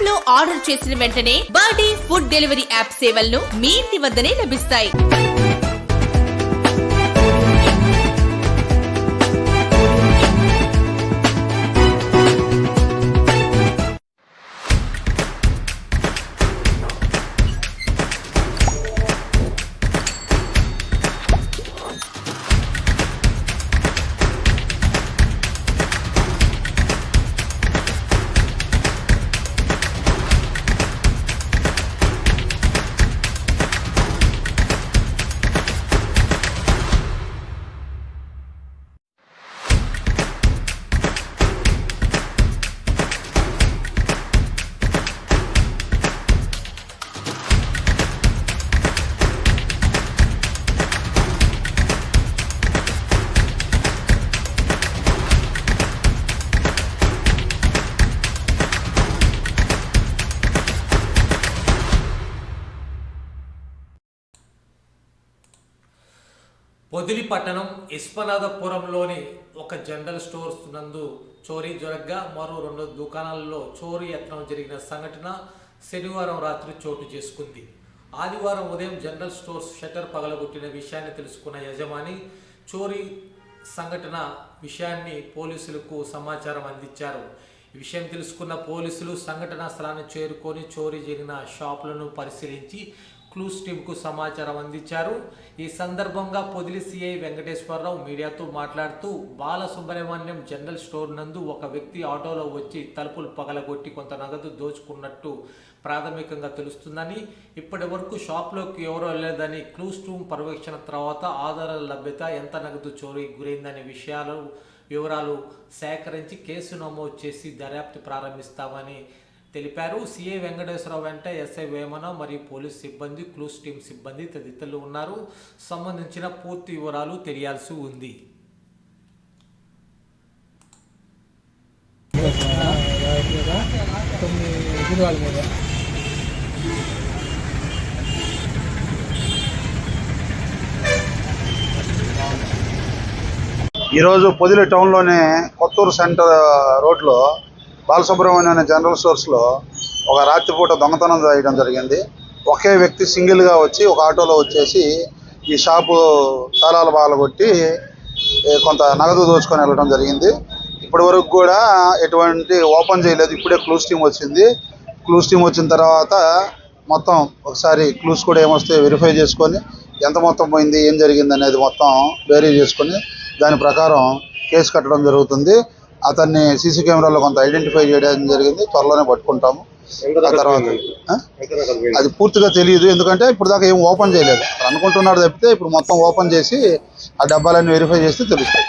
యాప్లో ఆర్డర్ చేసిన వెంటనే బర్త్డే ఫుడ్ డెలివరీ యాప్ సేవలను మీ ఇంటి వద్దనే లభిస్తాయి. పొదిలి పట్టణం విశ్వనాథపురంలోని ఒక జనరల్ స్టోర్స్ నందు చోరీ జరగ్గా మరో రెండు దుకాణాలలో చోరీ యత్నం జరిగిన సంఘటన శనివారం రాత్రి చోటు చేసుకుంది. ఆదివారం ఉదయం జనరల్ స్టోర్స్ షట్టర్ పగలగొట్టిన విషయాన్ని తెలుసుకున్న యజమాని చోరీ సంఘటన విషయాన్ని పోలీసులకు సమాచారం అందించారు. ఈ విషయం తెలుసుకున్న పోలీసులు సంఘటనా స్థలాన్ని చేరుకొని చోరీ జరిగిన షాపులను పరిశీలించి క్లూస్ టీంకు సమాచారం అందించారు. ఈ సందర్భంగా పొదిలి సిఐ వెంకటేశ్వరరావు మీడియాతో మాట్లాడుతూ బాలసుబ్రహ్మణ్యం జనరల్ స్టోర్ నందు ఒక వ్యక్తి ఆటోలో వచ్చి తలుపులు పగలగొట్టి కొంత నగదు దోచుకున్నట్టు ప్రాథమికంగా తెలుస్తుందని ఇప్పటి వరకు షాప్లోకి ఎవరూ లేదని క్లూస్ రూమ్ పర్యవేక్షణ తర్వాత ఆధారాల లభ్యత ఎంత నగదు చోరీ గురైందనే విషయాలు వివరాలు సేకరించి కేసు నమోదు చేసి దర్యాప్తు ప్రారంభిస్తామని తెలిపారు. సిఐ వెంకటేశ్వరరావు వెంట ఎస్ఐ వేమన మరియు పోలీస్ సిబ్బంది క్లూస్ టీం సిబ్బంది తదితరులు ఉన్నారు. సంబంధించిన పూర్తి వివరాలు తెలియాల్సి ఉంది. ఈరోజు పొదిలి టౌన్లోనే కొత్తూరు సెంటర్ రోడ్లో బాలసుబ్రహ్మణ్యం అనే జనరల్ స్టోర్స్లో ఒక రాత్రిపూట దొంగతనం చేయడం జరిగింది. ఒకే వ్యక్తి సింగిల్గా వచ్చి ఒక ఆటోలో వచ్చేసి ఈ షాపు తాళాలు బాగా కొట్టి కొంత నగదు దోచుకొని వెళ్ళడం జరిగింది. ఇప్పటి వరకు కూడా ఎటువంటి ఓపెన్ చేయలేదు. ఇప్పుడే క్లూస్ టీం వచ్చింది. క్లూస్ టీం వచ్చిన తర్వాత మొత్తం ఒకసారి క్లూస్ కూడా ఏమొస్తే వెరిఫై చేసుకొని ఎంత మొత్తం పోయింది ఏం జరిగింది అనేది మొత్తం వేరీ చేసుకొని దాని ప్రకారం కేసు కట్టడం జరుగుతుంది. అతన్ని సీసీ కెమెరాలో కొంత ఐడెంటిఫై చేయడం జరిగింది. త్వరలోనే పట్టుకుంటాము. ఆ తర్వాత? అది పూర్తిగా తెలియదు. ఎందుకంటే ఇప్పుడు దాకా ఏం ఓపెన్ చేయలేదు. అనుకుంటున్నాడు తప్పితే ఇప్పుడు మొత్తం ఓపెన్ చేసి ఆ డబ్బాలన్నీ వెరిఫై చేస్తే తెలుస్తాయి